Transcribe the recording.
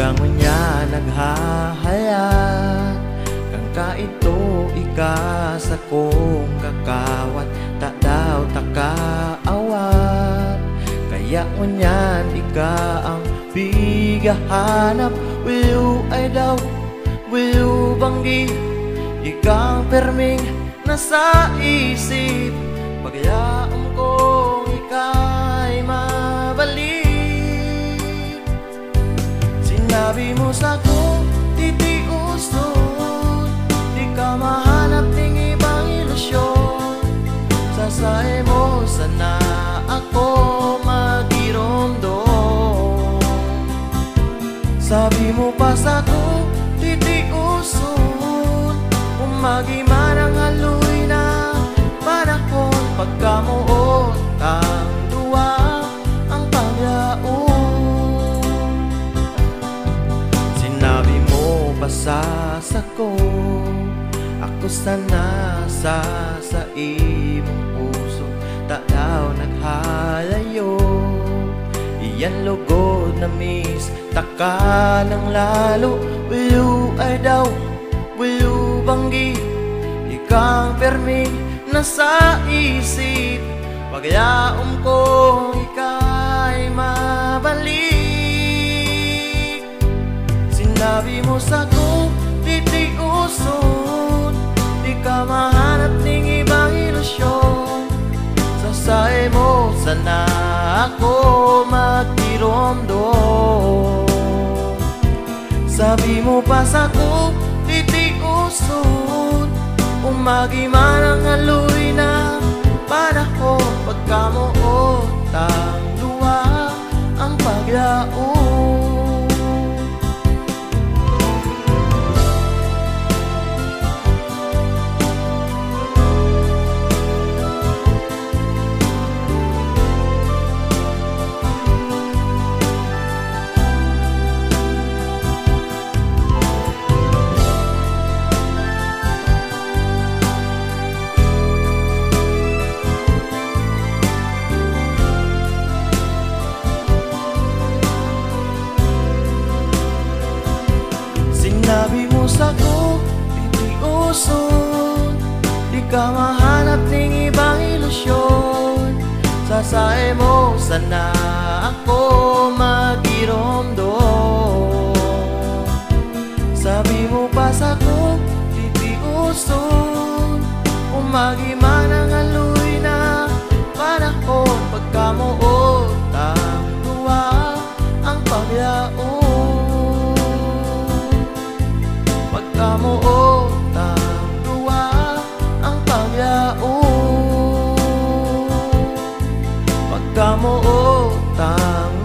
Hanggang niya naghahayat Kang kaito ika sa kong kakawat. Ta daw takaawat Kaya ngunyan ika ang bigahanap. Will ay daw, will banggi. Ikang perming nasa isip. Pagyaam kong Sinabi mo sa ko, titiuson Di ka mahanap ng ibang ilusyon. Sasae mo sana ako magiromdom Sabi mo pa sa ko, titiuson Kung magiman ang haloy mo pa sa sako Ako sana sa sa imong puso. Ta daw naghalayo. Iyan lugod na miss. Taka ng lalo. Will you ay daw. Will you banggi. Ikang perming nasa isip. Pagyaom kong Sinabi mo sa ko, titiuson Di ka mahanap ng ibang ilusyon. Sasae mo sana ako magtiromdom Sabi mo pa sa ko, titiuson Umagi man ang haloy na panahon Pagkamuot ang titiuson Di ka mahanap ng ibang ilusyon. Sasae mo sana ako magiromdom Sabi mo pa sa ko, titiuson Umagi man ang o tama.